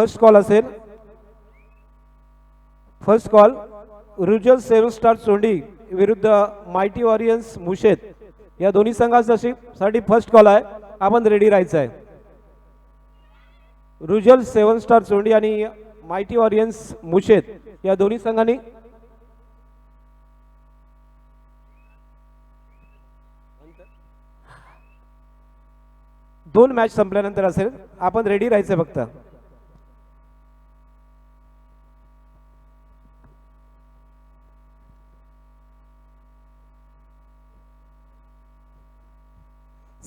First call असेल. First call रुजल seven star Chondi विरुद्ध मायटी वॉरियन्स मुशेत या दोन्ही संघासाठी साठी फर्स्ट कॉल आहे. आपण रेडी राहायचं आहे रुजल सेव्हन स्टार चोंडी आणि मायटी वॉरियन्स मुशेत या दोन्ही संघांनी. दोन मॅच संपल्यानंतर असेल. आपण रेडी राहायचं फक्त.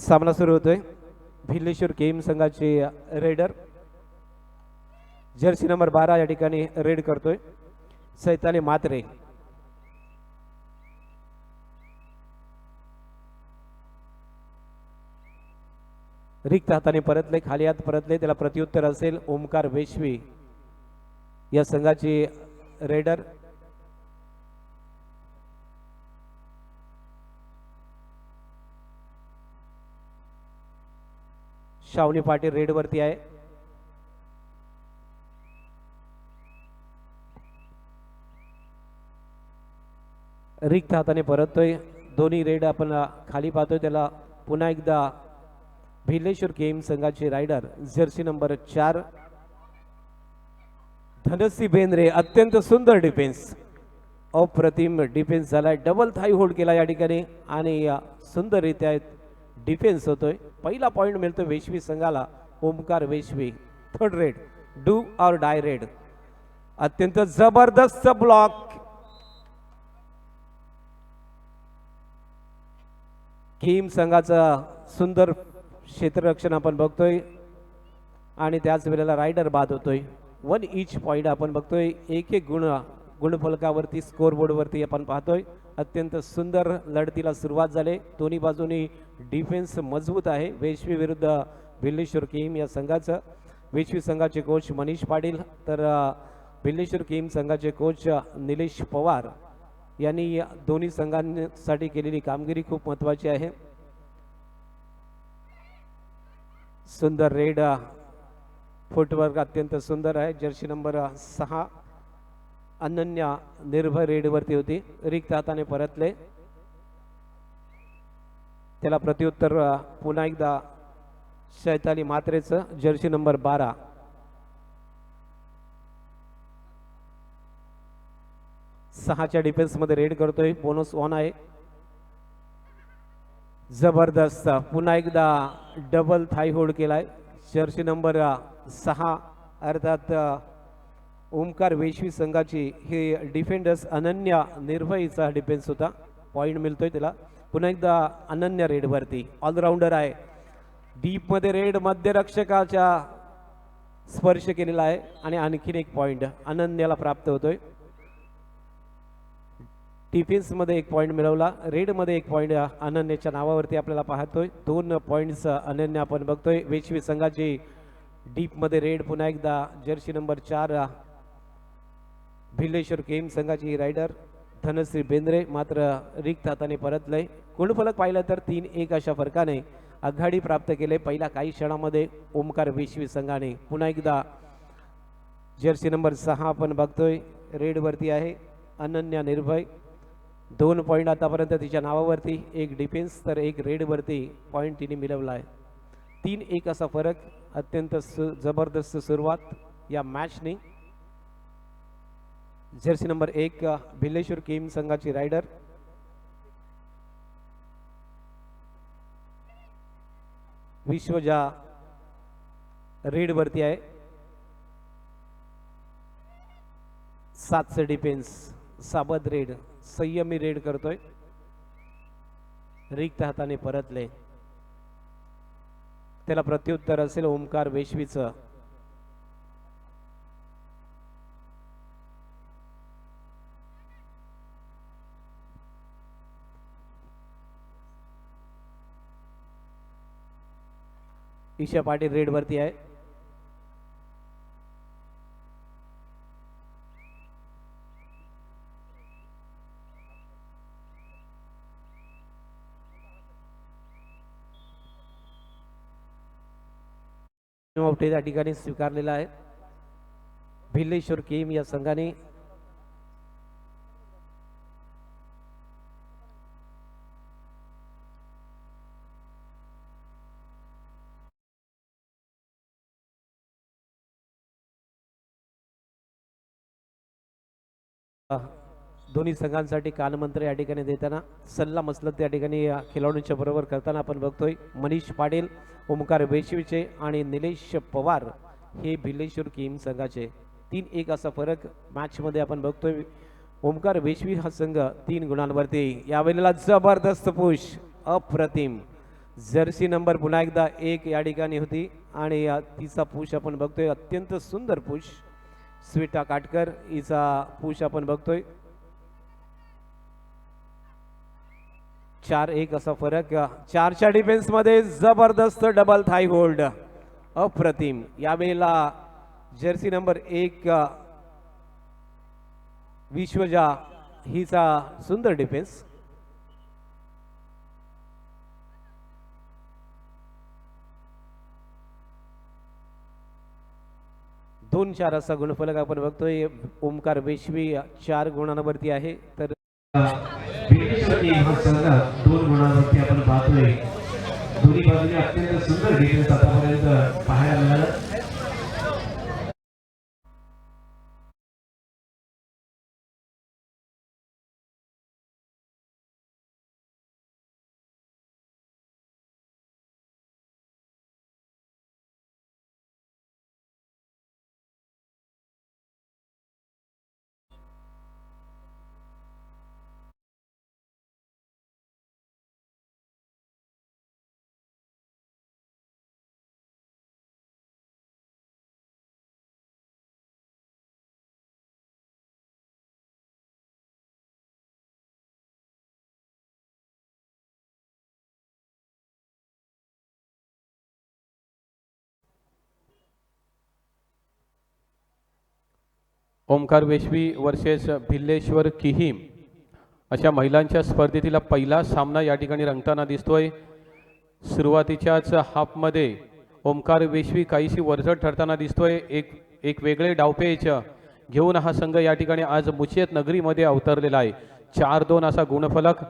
सामना सुरू होतोय. भिल्लेश्वर केम संघाचे रेडर जर्सी नंबर बारा या ठिकाणी रेड करतोय. सैताली मात्रे. रिक्त हाताने परतले खाली हात परतले त्याला प्रत्युत्तर असेल ओमकार वेशवी. या संघाची रेडर शावनी पाटील रेडवरती आहे. रिक्त हाताने परततोय. दोन्ही रेड आपण खाली पाहतोय. त्याला पुन्हा एकदा भिल्लेश्वर गेम संघाचे रायडर जर्सी नंबर चार. धनसी बेंद्रे अत्यंत सुंदर डिफेन्स अप्रतिम डिफेन्स झालाय. डबल थाई होल्ड केला या ठिकाणी. आणि अ, सुंदररित्या डिफेन्स होतोय. पहिला पॉईंट मिळतो वेशवी संघाला. Omkar Veshvi. Third raid do or die raid अत्यंत जबरदस्त ब्लॉक किम संघाचा सुंदर क्षेत्ररक्षण आपण बघतोय. आणि त्याच वेळेला रायडर बाद होतोय. वन इच पॉईंट आपण बघतोय. एक एक गुण गुणफलकावरती स्कोरबोर्डवरती आपण पाहतोय. अत्यंत सुंदर लढतीला सुरुवात झाली. दोन्ही बाजूनी डिफेन्स मजबूत आहे. वेशवी विरुद्ध भिल्लेश्वर किम या संघाचं. वेशवी संघाचे कोच मनीष पाटील तर भिल्लेश्वर किम संघाचे कोच निलेश पवार यांनी या दोन्ही संघांसाठी केलेली कामगिरी खूप महत्वाची आहे. सुंदर रेड फुटवर्क अत्यंत सुंदर आहे. जर्सी नंबर सहा. अनन्या निर्भय रेडवरती होती. रिक्त हाताने परतले. त्याला प्रत्युत्तर पुन्हा एकदा शैताली मात्रेचं जर्सी नंबर बारा. सहाच्या डिफेन्समध्ये रेड करतोय. बोनस ऑन आहे. जबरदस्त. पुन्हा एकदा डबल थाय होल्ड केलाय. जर्सी नंबर सहा. अर्थात ओमकार वेशवी संघाची हे डिफेंडर्स अनन्या निर्भयीचा डिफेन्स होता. पॉईंट मिळतोय त्याला. पुन्हा एकदा अनन्या रेडवरती ऑलराऊंडर आहे. डीपमध्ये रेड मध्यरक्षकाच्या स्पर्श केलेला आहे. आणि आणखीन एक पॉईंट अनन्याला प्राप्त होतोय. डिफेन्समध्ये एक पॉईंट मिळवला. रेडमध्ये एक पॉईंट अनन्याच्या नावावरती आपल्याला पाहतोय. दोन पॉईंट्स अनन्या आपण बघतोय. वेशवी संघाची डीपमध्ये रेड पुन्हा एकदा जर्सी नंबर चार भिल्लेश्वर गेम संघाची रायडर धनश्री बेंद्रे मात्र रिक्त हाताने परतलंय गुणफलक पाहिलं तर तीन एक अशा फरकाने आघाडी प्राप्त केले. पहिल्या काही क्षणामध्ये ओमकार विश्वी संघाने पुन्हा एकदा जर्सी नंबर सहा आपण बघतोय. रेडवरती आहे. अनन्या निर्भय. दोन पॉईंट आतापर्यंत तिच्या नावावरती. एक डिफेन्स तर एक रेडवरती पॉईंट तिने मिळवला आहे तीन एक असा फरक. अत्यंत सु जबरदस्त सुरुवात या मॅचने जर्सी नंबर एक भिल्लेश्वर किम संघाची रायडर विश्वजा रेडवरती आहे. सातचं डिफेन्स साबद रेड संयमी रेड करतोय. रिक्त हाताने परतले. त्याला प्रत्युत्तर असेल ओमकार वेशवीचं. ईशा पाटील रेडवरती आहे. ऑफ़ त्या ठिकाणी स्वीकारलेला भिल्लेश्वर केम या संघाने दोन्ही संघांसाठी कानमंत्र या ठिकाणी देताना सल्ला मसलत या ठिकाणी या खेळाडूंच्या बरोबर करताना आपण बघतोय. मनीष पाटील ओमकार वेशवीचे आणि निलेश पवार हे भिल्लेश्वर किम संघाचे तीन एक असा फरक मॅचमध्ये आपण बघतोय. ओमकार वेशवी हा संघ तीन गुणांवरती यावेळेला जबरदस्त पुश अप्रतिम. जर्सी नंबर पुन्हा एकदा एक या ठिकाणी होती आणि या तिचा पुश आपण बघतोय. अत्यंत सुंदर पुश स्विटा काटकर हिचा पुश आपण बघतोय. चार एक असा फरक चारच्या डिफेन्समध्ये जबरदस्त डबल थाय होल्ड अप्रतिम. यावेळेला जर्सी नंबर एक विश्वजा हिचा सुंदर डिफेन्स दोन चार असा गुणफलक आपण बघतोय. ओमकार वेशवी चार गुणांवरती आहे. तर दोन गुणांवरती आपण पाहतोय. दोन्ही बाजूने अत्यंत सुंदर डिफेन्स आतापर्यंत पाहायला मिळालं. ओमकार वेशवी वर्सेस भिल्लेश्वर किहीम अशा महिलांच्या स्पर्धेतील पहिला सामना या ठिकाणी रंगताना दिसतोय. सुरुवातीच्याच हाफमध्ये ओमकार वेशवी काहीशी वरचढ ठरताना दिसतोय. एक एक वेगळे डावपेच घेऊन हा संघ या ठिकाणी आज मुचेत नगरीमध्ये अवतरलेला आहे. चार दोन असा गुणफलक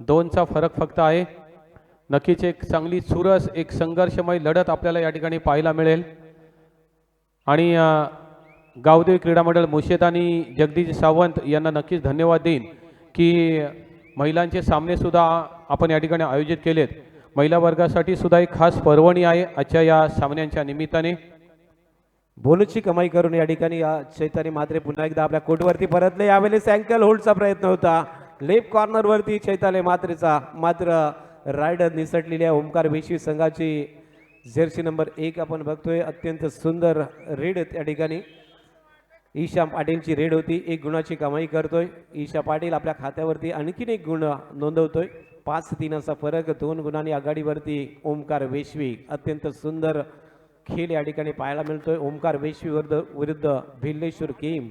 दोनचा फरक फक्त आहे. नक्कीच एक चांगली चुरस एक संघर्षमय लढत आपल्याला या ठिकाणी पाहायला मिळेल. आणि गावदेवी क्रीडा मंडळ मुशेत आणि जगदीश सावंत यांना नक्कीच धन्यवाद देईन की महिलांचे सामनेसुद्धा आपण या ठिकाणी आयोजित केलेत. महिला वर्गासाठी सुद्धा एक खास पर्वणी आहे आजच्या या सामन्यांच्या निमित्ताने. बोलूची कमाई करून या ठिकाणी या चैतानी मात्रे पुन्हा एकदा आपल्या कोटवरती परतले. यावेळेस अँकल होल्डचा प्रयत्न होता. लेफ्ट कॉर्नरवरती चैताले मात्रेचा मात्र रायडर निसटलेल्या ओंकार वेशी संघाची जर्सी नंबर एक आपण बघतोय. अत्यंत सुंदर रेड त्या ठिकाणी. ईशा पाटीलची रेड होती एक गुणाची कमाई करतोय. ईशा पाटील आपल्या खात्यावरती आणखीन एक गुण नोंदवतोय. पाच तीन असा फरक दोन गुणांनी आघाडीवरती ओमकार वेशवी अत्यंत सुंदर खेळ या ठिकाणी पाहायला मिळतोय. ओमकार वेशवी विरुद्ध विरुद्ध भिल्लेश्वर केम.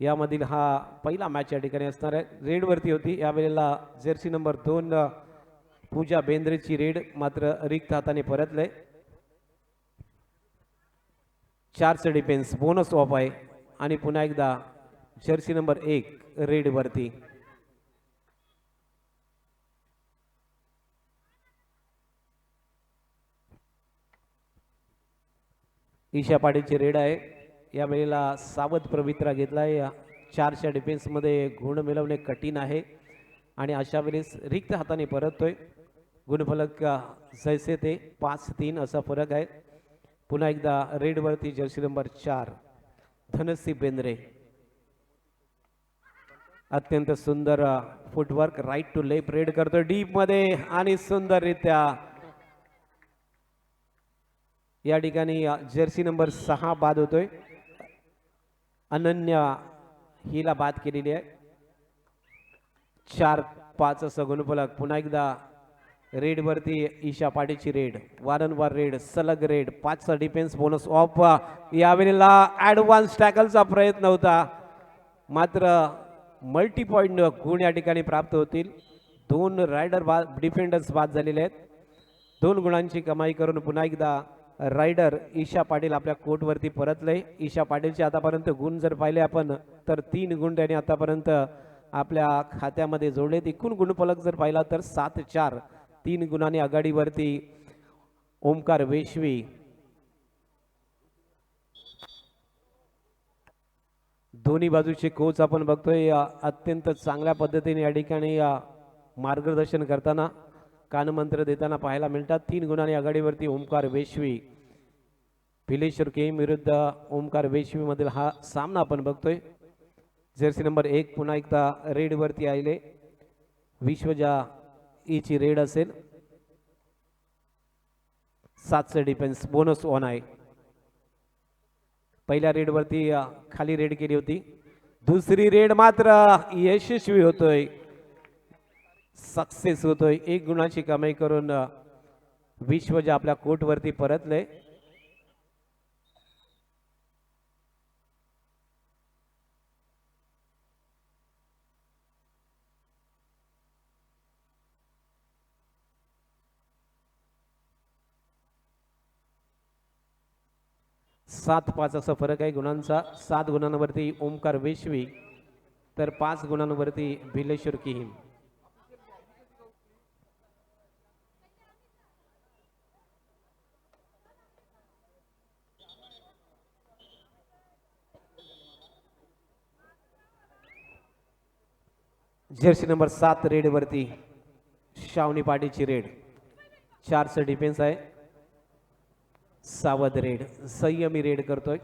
यामधील हा पहिला मॅच या ठिकाणी असणार आहे. रेडवरती होती. यावेळेला जर्सी नंबर दोन पूजा बेंद्रेची रेड मात्र रिक्त हाताने परतले चारचं डिफेन्स बोनस ऑफ आहे आणि पुन्हा एकदा जर्सी नंबर एक रेडवरती ईशा पाटीलची रेड आहे. या वेळेला सावध पवित्रा आहे या चारच्या डिफेन्समध्ये गुण मिळवणे कठीण आहे. आणि अशा वेळेस रिक्त हाताने परततोय. गुणफलक जैसे ते पाच तीन असा फरक आहे. पुन्हा एकदा रेडवरती जर्सी नंबर चार धनसी बेंद्रे. अत्यंत सुंदर footwork right to left raid करतो डीपमध्ये आणि सुंदररित्या. या ठिकाणी जर्सी नंबर सहा बाद होतोय. अनन्या हिला बाद केलेली आहे. चार पाच असं गुणफलक पुन्हा एकदा रेडवरती ईशा पाटीलची रेड वारंवार रेड सलग रेड पाचचा डिफेन्स बोनस ऑफ यावेळेला ॲडव्हान्स टॅकलचा प्रयत्न होता. मात्र मल्टी पॉईंट गुण या ठिकाणी प्राप्त होतील. दोन रायडर बा डिफेंडर्स बाद झालेले आहेत. दोन गुणांची कमाई करून पुन्हा एकदा रायडर ईशा पाटील आपल्या कोर्टवरती परतले. ईशा पाटीलचे आतापर्यंत गुण जर पाहिले आपण तर तीन गुण त्याने आतापर्यंत आपल्या खात्यामध्ये जोडलेत एकूण गुणफलक जर पाहिला तर सात चार. तीन गुणांनी आघाडीवरती ओमकार वेशवी. दोन्ही बाजूचे कोच आपण बघतोय अत्यंत चांगल्या पद्धतीने या ठिकाणी मार्गदर्शन करताना कानमंत्र देताना पाहायला मिळतात. तीन गुणांनी आघाडीवरती ओमकार वेशवी. भिलेश्वर केम विरुद्ध ओमकार वेशवी मधील हा सामना आपण बघतोय. जर्सी नंबर एक पुन्हा एकदा रेडवरती आले विश्वजा ईची रेड असेल. सातचं डिफेन्स बोनस ऑन आहे. पहिल्या रेडवरती खाली रेड केली होती. दुसरी रेड मात्र यशस्वी होतोय. सक्सेस होतोय. एक गुणाची कमाई करून विश्व जे आपल्या कोर्टवरती परतले सात पाच असा फरक आहे गुणांचा. सात गुणांवरती ओमकार वेशवी तर पाच गुणांवरती भिलेश्वर किहिम जर्सी नंबर सात रेडवरती शावनी पाटीची रेड. चारचं डिफेन्स आहे. सावध रेड संयमी रेड करतोय.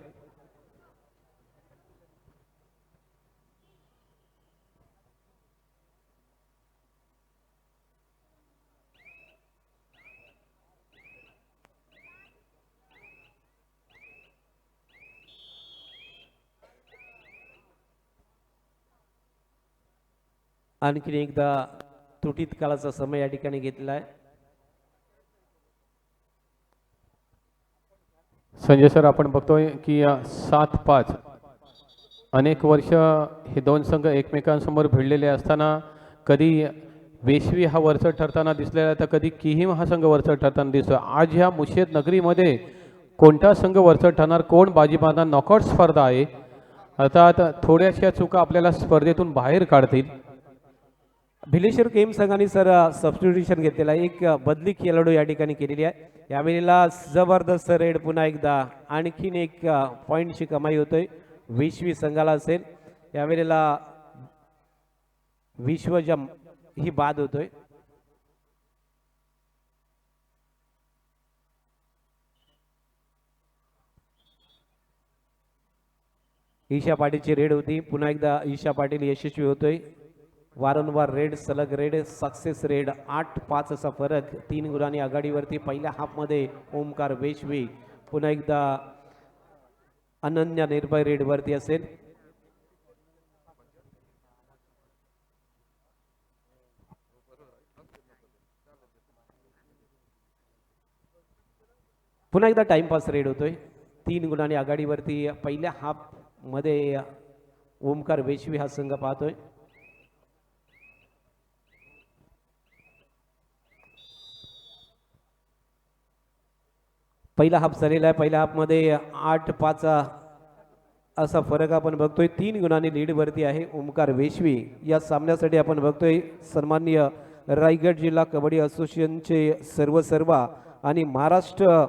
आणखीन एकदा तुटीत काळाचा समय या ठिकाणी घेतला आहे संजय सर आपण बघतोय की सात पाच अनेक वर्ष हे दोन संघ एकमेकांसमोर भिडलेले असताना कधी वेशवी हा वरचढ ठरताना दिसलेला तर कधी किहीम हा संघ वरचढ ठरताना दिसतो आज ह्या मुशेद नगरीमध्ये कोणता संघ वरचढ ठरणार कोण बाजी नॉकआउट स्पर्धा आहे? अर्थात थोड्याशा चुका आपल्याला स्पर्धेतून बाहेर काढतील. भिलेश्वर केम संघाने सर सबस्टिट्यूशन घेतलेला आहे. एक बदली खेळाडू या ठिकाणी केलेली आहे. यावेळेला जबरदस्त रेड पुन्हा एकदा आणखीन एक पॉईंटची कमाई होतोय. विश्वी संघाला असेल. यावेळेला विश्वजम ही बाद होतोय. ईशा पाटीलची रेड होती. पुन्हा एकदा ईशा पाटील यशस्वी होतोय. वारंवार रेड सलग रेड सक्सेस रेड आठ पाच असा फरक. तीन गुणांनी आघाडीवरती पहिल्या हाफमध्ये ओमकार वेशवी. पुन्हा एकदा अनन्या निर्भय रेडवरती असेल. पुन्हा एकदा टाइमपास रेड होतोय. तीन गुणांनी आघाडीवरती पहिल्या हाफमध्ये ओमकार वेशवी हा संघ पाहतोय. पहिला हाफ झालेला आहे. पहिल्या हाफमध्ये आठ पाच असा फरक आपण बघतोय. तीन गुणांनी लीडवरती आहे ओमकार वेशवी. या सामन्यासाठी आपण बघतोय सन्माननीय रायगड जिल्हा कबड्डी असोसिएशनचे सर्व सर्वा आणि महाराष्ट्र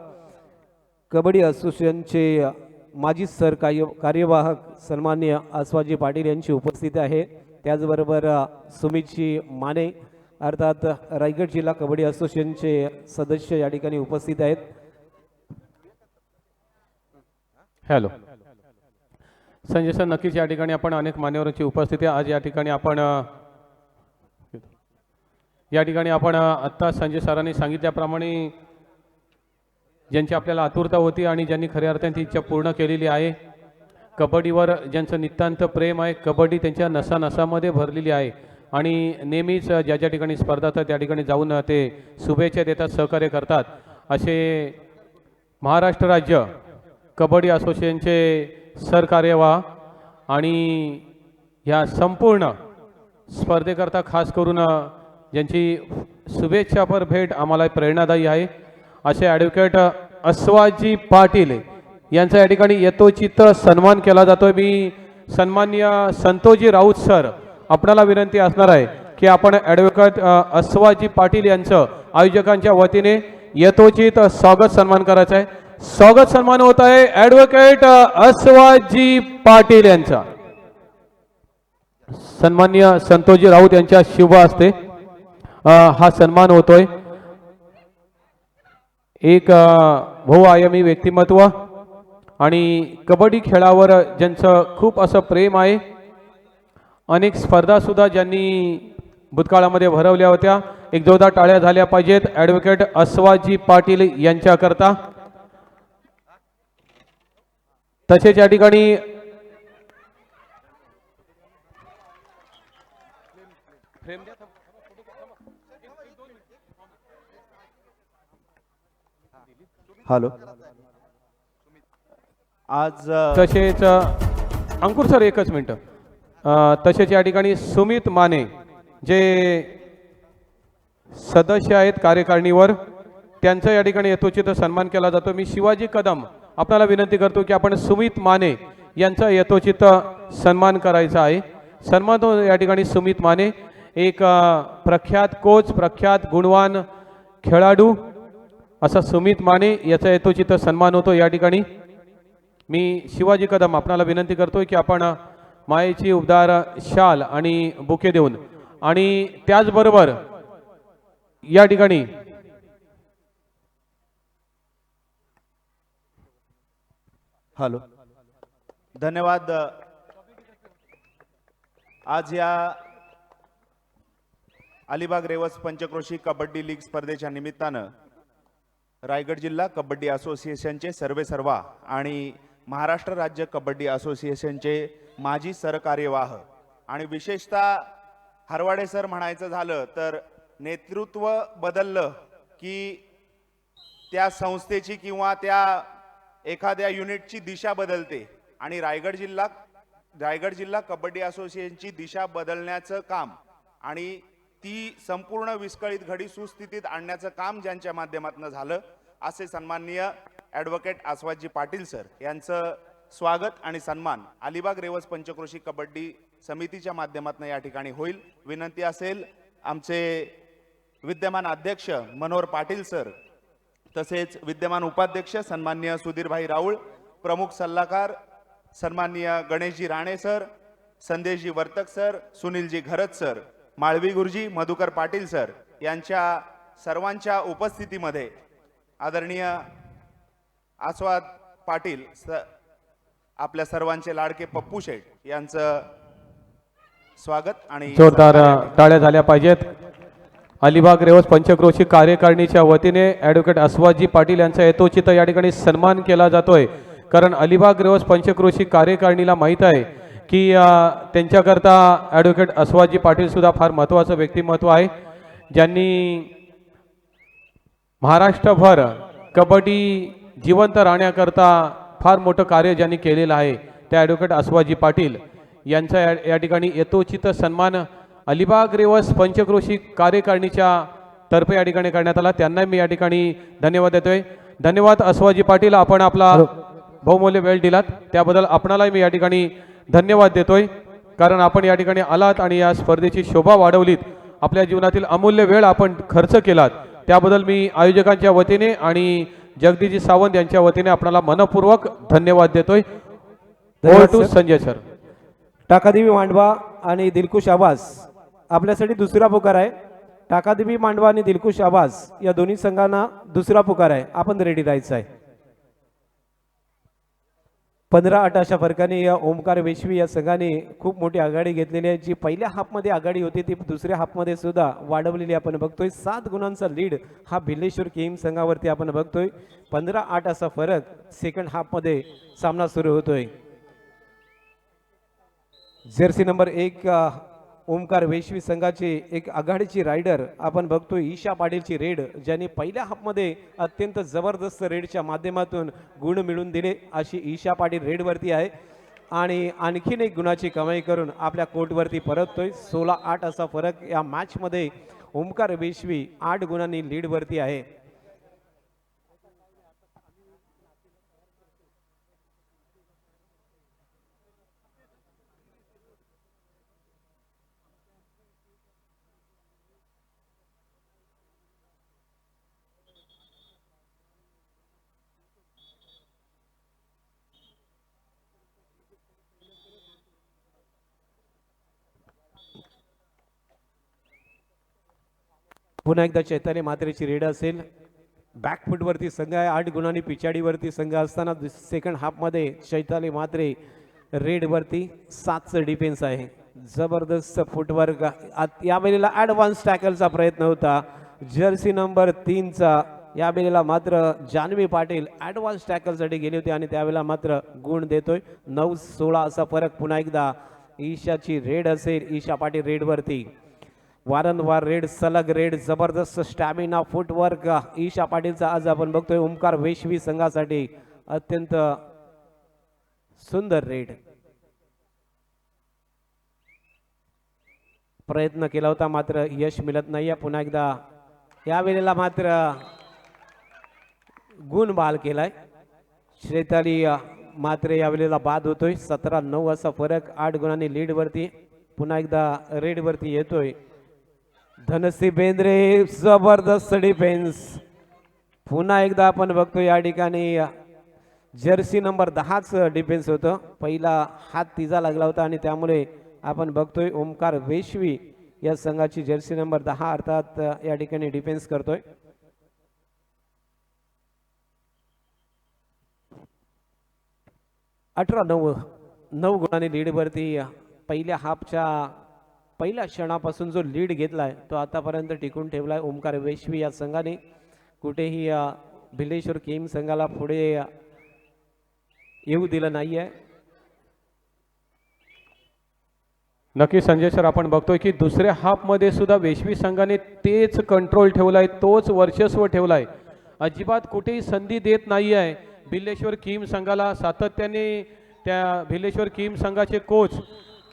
कबड्डी असोसिएशनचे माजी सर कार्य कार्यवाहक सन्मान्य आसवाजी पाटील यांची उपस्थिती आहे. त्याचबरोबर सुमितजी माने अर्थात रायगड जिल्हा कबड्डी असोसिएशनचे सदस्य या ठिकाणी उपस्थित आहेत. हॅलो. संजय सर नक्कीच या ठिकाणी आपण अनेक मान्यवरांची उपस्थिती आज या ठिकाणी आपण या ठिकाणी आपण आत्ता संजय सरांनी सांगितल्याप्रमाणे ज्यांची आपल्याला आतुरता होती आणि ज्यांनी खऱ्या अर्थाने ती इच्छा पूर्ण केलेली आहे कबड्डीवर ज्यांचं नितांत प्रेम आहे कबड्डी त्यांच्या नसानसामध्ये भरलेली आहे आणि नेहमीच ज्या ज्या ठिकाणी स्पर्धा असतात त्या ठिकाणी जाऊन ते शुभेच्छा देतात सहकार्य करतात. असे महाराष्ट्र राज्य कबड्डी असोसिएशनचे सरकार्यवाह आणि ह्या संपूर्ण स्पर्धेकरता खास करून ज्यांची शुभेच्छापर भेट आम्हाला प्रेरणादायी आहे असे ॲडव्होकेट अस्वाजी पाटील यांचा या ठिकाणी यथोचित सन्मान केला जातोय. मी सन्मान्य संतोजी राऊत सर आपणाला विनंती असणार आहे की आपण ॲडव्होकेट अस्वाजी पाटील यांचं आयोजकांच्या वतीने यथोचित स्वागत सन्मान करायचं आहे. स्वागत सन्मान होत आहे ॲडव्होकेट अस्वाजी पाटील यांचा. सन्मान्य संतोषजी राऊत यांच्या शुभ असते हा सन्मान होतोय. एक बहुआयामी व्यक्तिमत्व आणि कबड्डी खेळावर ज्यांचं खूप असं प्रेम आहे अनेक स्पर्धासुद्धा ज्यांनी भूतकाळामध्ये भरवल्या होत्या. एक जोरदार टाळ्या झाल्या पाहिजेत. ॲडव्होकेट अस्वाजी पाटील यांच्याकरता तसेच या ठिकाणी हॅलो. आज तसेच अंकुर सर एकच मिनटं. तसेच या ठिकाणी सुमित माने जे सदस्य आहेत कार्यकारिणीवर त्यांचा या ठिकाणी यथोचित सन्मान केला जातो. मी शिवाजी कदम आपल्याला विनंती करतो की आपण सुमित माने यांचा यथोचित सन्मान करायचा आहे. सन्मान या ठिकाणी सुमित माने. एक प्रख्यात कोच प्रख्यात गुणवान खेळाडू असा सुमित माने याचा यथोचित सन्मान होतो या ठिकाणी. मी शिवाजी कदम आपणाला विनंती करतो की आपण मायेची उबदार शाल आणि बुके देऊन आणि त्याचबरोबर या ठिकाणी हॅलो धन्यवाद आज या अलिबाग रेवस पंचक्रोशी कबड्डी लीग स्पर्धेच्या निमित्तानं रायगड जिल्हा कबड्डी असोसिएशनचे सर्वे सर्वा आणि महाराष्ट्र राज्य कबड्डी असोसिएशनचे माजी सरकार्यवाह आणि विशेषतः हरवाडे सर म्हणायचं झालं तर नेतृत्व बदललं की त्या संस्थेची किंवा त्या एखाद्या युनिटची दिशा बदलते आणि रायगड जिल्हा रायगड जिल्हा कबड्डी असोसिएशनची दिशा बदलण्याचं काम आणि ती संपूर्ण विस्कळीत घडी सुस्थितीत आणण्याचं काम ज्यांच्या माध्यमातून झालं असे सन्माननीय ॲडव्होकेट आसवाजी पाटील सर यांचं स्वागत आणि सन्मान अलिबाग रेवस पंचक्रोशी कबड्डी समितीच्या माध्यमातून या ठिकाणी होईल. विनंती असेल आमचे विद्यमान अध्यक्ष मनोहर पाटील सर तसेच विद्यमान उपाध्यक्ष सन्मान्य सुधीरभाई राऊळ प्रमुख सल्लागार सन्माननीय Ganeshji Rane sir Sandeshji Vartak sir Sunilji Gharat sir Malvi गुरुजी मधुकर पाटील सर यांच्या सर्वांच्या उपस्थितीमध्ये आदरणीय आस्वाद पाटील स आपल्या सर्वांचे लाडके पप्पू शेठ यांचं स्वागत आणि जोरदार टाळ्या झाल्या पाहिजेत. अलिबाग रेवस पंचक्रोशी कार्यकारिणीच्या वतीने ॲडव्होकेट अस्वाजी पाटील यांचा यथोचित या ठिकाणी सन्मान केला जातोय. कारण अलिबाग रेवस पंचक्रोशी कार्यकारिणीला माहीत आहे की त्यांच्याकरता ॲडव्होकेट अस्वाजी पाटीलसुद्धा फार महत्त्वाचं व्यक्तिमत्व आहे. ज्यांनी महाराष्ट्रभर कबड्डी जिवंत राहण्याकरता फार मोठं कार्य ज्यांनी केलेलं आहे त्या ॲडव्होकेट अस्वाजी पाटील यांचा या या ठिकाणी यथोचित सन्मान अलिबाग रेवस पंचक्रोशी कार्यकारिणीच्या तर्फे या ठिकाणी करण्यात आला. त्यांना मी या ठिकाणी धन्यवाद देतोय. धन्यवाद अस्वाजी पाटील आपण आपला बहुमूल्य वेळ दिलात. त्याबद्दल आपणालाही मी या ठिकाणी धन्यवाद देतोय. कारण आपण या ठिकाणी आलात आणि या स्पर्धेची शोभा वाढवलीत. आपल्या जीवनातील अमूल्य वेळ आपण खर्च केलात. त्याबद्दल मी आयोजकांच्या वतीने आणि जगदीजी सावंत यांच्या वतीने आपणाला मनपूर्वक धन्यवाद देतोय. टू. संजय सर. टाकादेवी मांडवा आणि दिलकुश आवाज. आपल्यासाठी दुसरा पुकार आहे. टाकादेवी मांडवा आणि दिलकुश आवाज या दोन्ही संघांना दुसरा पुकार आहे. आपण रेडी राहायचं आहे. पंधरा आठ अशा फरकाने या ओमकार वेशवी या संघाने खूप मोठी आघाडी घेतलेली आहे. जी पहिल्या हाफमध्ये आघाडी होती ती दुसऱ्या हाफमध्ये सुद्धा वाढवलेली आपण बघतोय. सात गुणांचा लीड हा भिल्लेश्वर किम संघावरती आपण बघतोय. पंधरा आठ असा फरक सेकंड हाफमध्ये सामना सुरू होतोय. जर्सी नंबर एक ओमकार वेशवी संघाची एक आघाडीची रायडर आपण बघतोय ईशा पाटीलची रेड ज्यांनी पहिल्या हाफमध्ये अत्यंत जबरदस्त रेडच्या माध्यमातून गुण मिळवून दिले अशी ईशा पाटील रेडवरती आहे. आणि आणखीन एक गुणाची कमाई करून आपल्या कोर्टवरती परततोय. सोळा आठ असा फरक या मॅचमध्ये ओमकार वेशवी आठ गुणांनी लीडवरती आहे. पुन्हा एकदा चैतन्य मात्रेची रेड असेल. बॅकफूटवरती संघ आहे आठ गुणांनी पिछाडीवरती संघ असताना सेकंड हाफमध्ये चैताली मात्रे रेडवरती सातचं डिफेन्स आहे. जबरदस्त फुटवर्क आत- बेलीला ॲडव्हान्स टॅकलचा प्रयत्न होता. जर्सी नंबर तीनचा या बेलीला मात्र जान्हवी पाटील ॲडव्हान्स टॅकलसाठी गेली होती आणि त्यावेळेला मात्र गुण देतोय. नऊ सोळा असा फरक पुन्हा एकदा ईशाची रेड असेल ईशा पाटील रेडवरती वारंवार रेड सलग रेड जबरदस्त स्टॅमिना फुटवर्क ईशा पाटीलचा आज आपण बघतोय ओंकार वेशवी संघासाठी अत्यंत सुंदर रेड. प्रयत्न केला होता मात्र यश मिळत नाहीये पुन्हा एकदा यावेळेला मात्र गुण बाल केलाय. श्रेताली मात्र यावेळेला बाद होतोय. सतरा नऊ असा फरक आठ गुणांनी लीडवरती पुन्हा एकदा रेडवरती येतोय. धनश्री बेंद्रे जबरदस्त डिफेन्स पुन्हा एकदा आपण बघतो या ठिकाणी जर्सी नंबर दहाच डिफेन्स होतं. पहिला हात तिचा लागला होता आणि त्यामुळे आपण बघतोय ओमकार वेशवी या संघाची जर्सी नंबर दहा अर्थात या ठिकाणी डिफेन्स करतोय. अठरा नऊ नऊ गुणांनी लीडवरती पहिल्या हाफच्या पहिल्या क्षणापासून जो लीड घेतलाय तो आतापर्यंत टिकून ठेवलाय ओमकार वैश्वी या संघाने. कुठेही भिलेश्वर केम संघाला पुढे येऊ दिलं नाही आहे नक्की संजय सर आपण बघतोय की दुसऱ्या हाफमध्ये सुद्धा वेशवी संघाने तेच कंट्रोल ठेवलाय तोच वर्चस्व ठेवलाय. अजिबात कुठेही संधी देत नाही आहे भिल्लेश्वर किम संघाला. सातत्याने त्या भिल्लेश्वर किम संघाचे कोच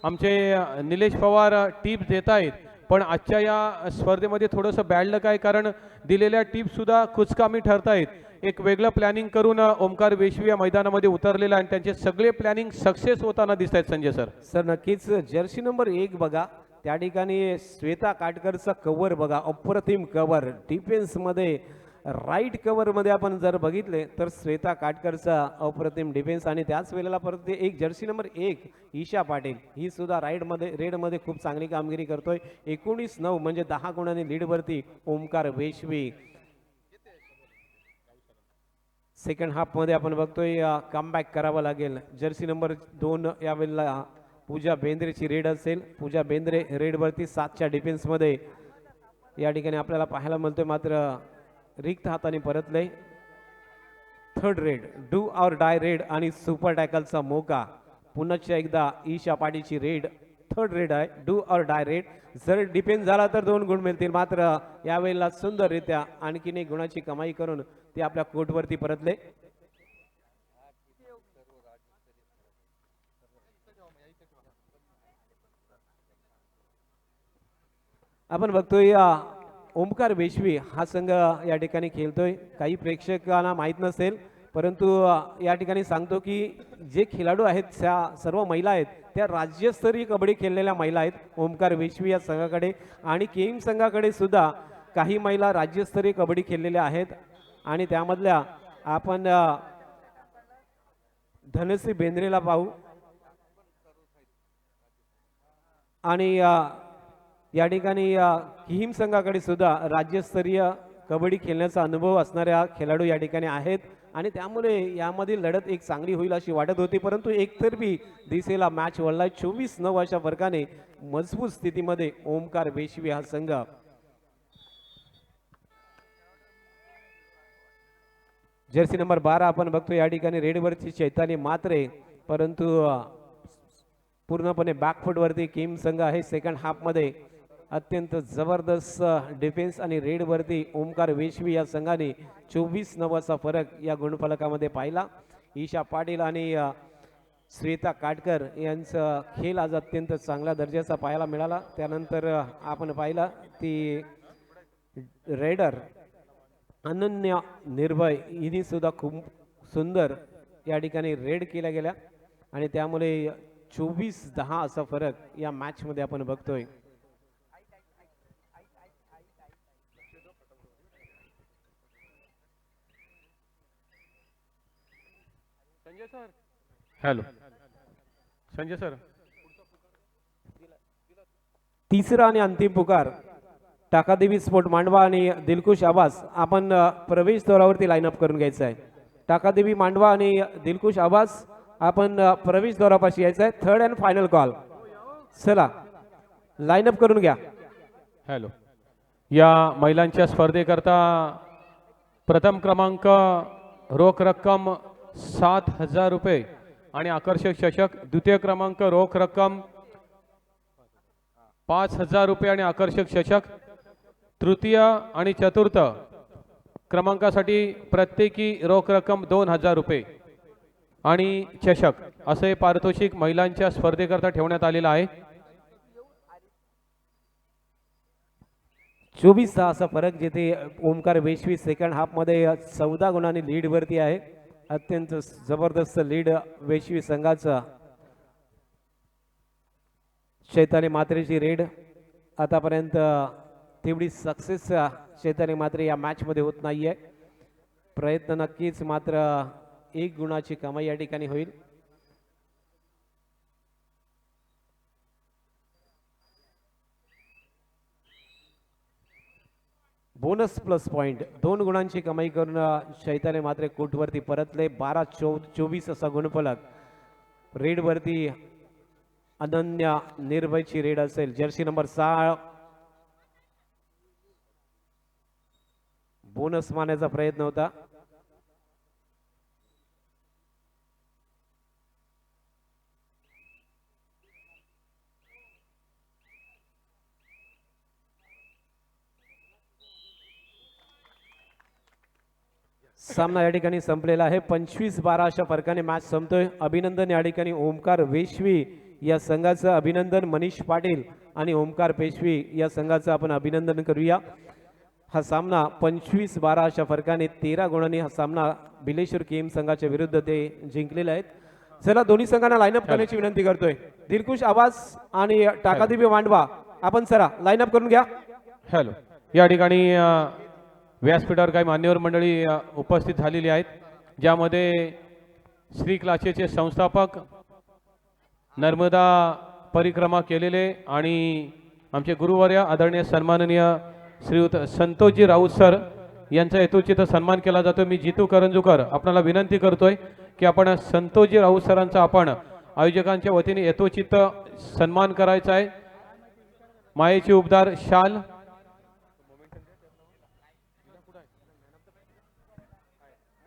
आमचे निलेश पवार टिप्स देत आहेत पण आजच्या या स्पर्धेमध्ये थोडंसं बॅड लक आहे कारण दिलेल्या टिप्ससुद्धा कुचकामी ठरत आहेत एक वेगळं प्लॅनिंग करून ओमकार वेशवी या मैदानामध्ये उतरलेला आहे आणि त्यांचे सगळे प्लॅनिंग सक्सेस होताना दिसत आहेत संजय सर. सर नक्कीच जर्सी नंबर एक बघा. त्या ठिकाणी श्वेता काटकरचा कव्हर बघा. अप्रतिम कव्हर डिफेन्समध्ये राईट कवरमध्ये आपण जर बघितले तर श्वेता काटकरचा अप्रतिम डिफेन्स आणि त्याच वेळेला परत ते एक जर्सी नंबर एक ईशा पाटील. ही सुद्धा राईडमध्ये रेडमध्ये खूप चांगली कामगिरी करतोय. एकोणीस नऊ म्हणजे दहा गुणांनी लीडवरती ओमकार वेशवी. सेकंड हाफमध्ये आपण बघतोय कमबॅक करावं लागेल. जर्सी नंबर दोन यावेळेला पूजा बेंद्रेची रेड असेल. पूजा बेंद्रे रेडवरती सातच्या डिफेन्समध्ये या ठिकाणी आपल्याला पाहायला मिळतोय मात्र रिक्त हाताने परतले. Third raid do or die raid आणि सुपर टॅकलचा मोका पुन्हा एकदा ईशा पाटीची रेड थर्ड रेड आहे. डू ऑर डाय रेड जर डिफेन्स झाला तर दोन गुण मिळतील. मात्र यावेळेला सुंदररित्या आणखीन एक गुणाची कमाई करून ते आपल्या कोटवरती परतले. आपण बघतोय या ओमकार वेशवी हा संघ या ठिकाणी खेळतोय. काही प्रेक्षकांना माहीत नसेल परंतु या ठिकाणी सांगतो की जे खेळाडू आहेत त्या सर्व महिला आहेत त्या राज्यस्तरीय कबड्डी खेळलेल्या महिला आहेत ओमकार वेशवी या संघाकडे आणि केईम संघाकडे सुद्धा काही महिला राज्यस्तरीय कबड्डी खेळलेल्या आहेत आणि त्यामधल्या आपण धनश्री बेंद्रेला पाहू. आणि या ठिकाणी अ, संघाकडे सुद्धा राज्यस्तरीय कबड्डी खेळण्याचा अनुभव असणाऱ्या खेळाडू या ठिकाणी आहेत. आणि त्यामुळे यामधील लढत एक चांगली होईल अशी वाटत होती. परंतु एकतर्फी दिसेला मॅच वळला. चोवीस नऊ अशा फरकाने मजबूत स्थितीमध्ये ओमकार वेशवी हा संघ. जर्सी नंबर बारा आपण बघतो या ठिकाणी रेडवरची चैताली मात्रे. परंतु पूर्णपणे बॅकफुटवरती किम संघ आहे. सेकंड हाफमध्ये अत्यंत जबरदस्त डिफेन्स आणि रेडवरती ओमकार वेशवी या संघाने चोवीस नवाचा फरक या गुणफलकामध्ये पाहिला. ईशा पाटील आणि श्वेता काटकर यांचा खेळ आज अत्यंत चांगल्या दर्जाचा पाहायला मिळाला. त्यानंतर आपण पाहिला ती रेडर अनन्य निर्भय हिने सुद्धा खूप सुंदर या ठिकाणी रेड केल्या गेल्या. आणि त्यामुळे चोवीस दहा असा फरक या मॅचमध्ये आपण बघतोय. हॅलो. संजय सर. तिसरा आणि अंतिम पुकार. टाकादेवी स्पोर्ट मांडवा आणि दिलकुश आवास आपण प्रवेश द्वारावरती लाईनअप करून घ्यायचं आहे. टाकादेवी मांडवा आणि दिलकुश आवास आपण प्रवेश द्वारापाशी यायचं आहे. थर्ड अँड फायनल कॉल चला लाईनअप करून घ्या. हॅलो. या महिलांच्या स्पर्धेकरता प्रथम क्रमांक रोख रक्कम सात हजार रुपये. आणि आकर्षक चषक द्वितीय क्रमांक रोख रक्कम पाच हजार रुपये आणि आकर्षक चषक तृतीय आणि चतुर्थ क्रमांकासाठी प्रत्येकी रोख रक्कम दोन हजार रुपये. आणि चषक असे पारितोषिक महिलांच्या स्पर्धेकरता ठेवण्यात आलेलं आहे. चोवीस सहा फरक जिथे ओमकार वेशवी सेकंड हाफमध्ये चौदा गुणांनी लीडवरती आहे. अत्यंत जबरदस्त लीड वेशवी संघाचा शैताली मात्रेची रेड. आतापर्यंत तेवढी सक्सेस शैताली मात्रे या मॅचमध्ये होत नाही आहे प्रयत्न नक्कीच मात्र एक गुणाची कमाई या ठिकाणी होईल. दोनच प्लस पॉईंट दोन गुणांची कमाई करून शैताने मात्र कोटवरती परतले. बारा चो चोवीस असा गुणफलक. रेडवरती अनन्या निर्भयची रेड असेल. जर्सी नंबर सहा. बोनस मारण्याचा प्रयत्न होता. सामना या ठिकाणी संपलेला आहे. पंचवीस बारा अशा फरकाने मॅच संपतोय. अभिनंदन या ठिकाणी ओमकार वेशवी या संघाचं अभिनंदन. मनीष पाटील आणि ओमकार पेशवी या संघाचं आपण अभिनंदन करूया. हा सामना पंचवीस बारा अशा फरकाने तेरा गुणांनी हा सामना बिलेश्वर केम संघाच्या विरुद्ध ते जिंकलेले आहेत. चला दोन्ही संघांना लाईनअप करण्याची विनंती करतोय. दिलकुश आवाज आणि टाकादेवी मांडवा आपण चला लाईनअप करून घ्या. हॅलो. या ठिकाणी व्यासपीठावर काही मान्यवर मंडळी उपस्थित झालेली आहेत. ज्यामध्ये श्री क्लासेचे संस्थापक नर्मदा परिक्रमा केलेले आणि आमचे गुरुवर्य आदरणीय सन्माननीय श्रीयुत संतोषजी राऊत सर यांचा हेतूचित सन्मान केला जातो. मी जितू करंजूकर आपणाला विनंती करतोय की आपण संतोषजी राऊत सरांचा आपण आयोजकांच्या वतीने यथोचित सन्मान करायचा आहे. मायेची उबदार शाल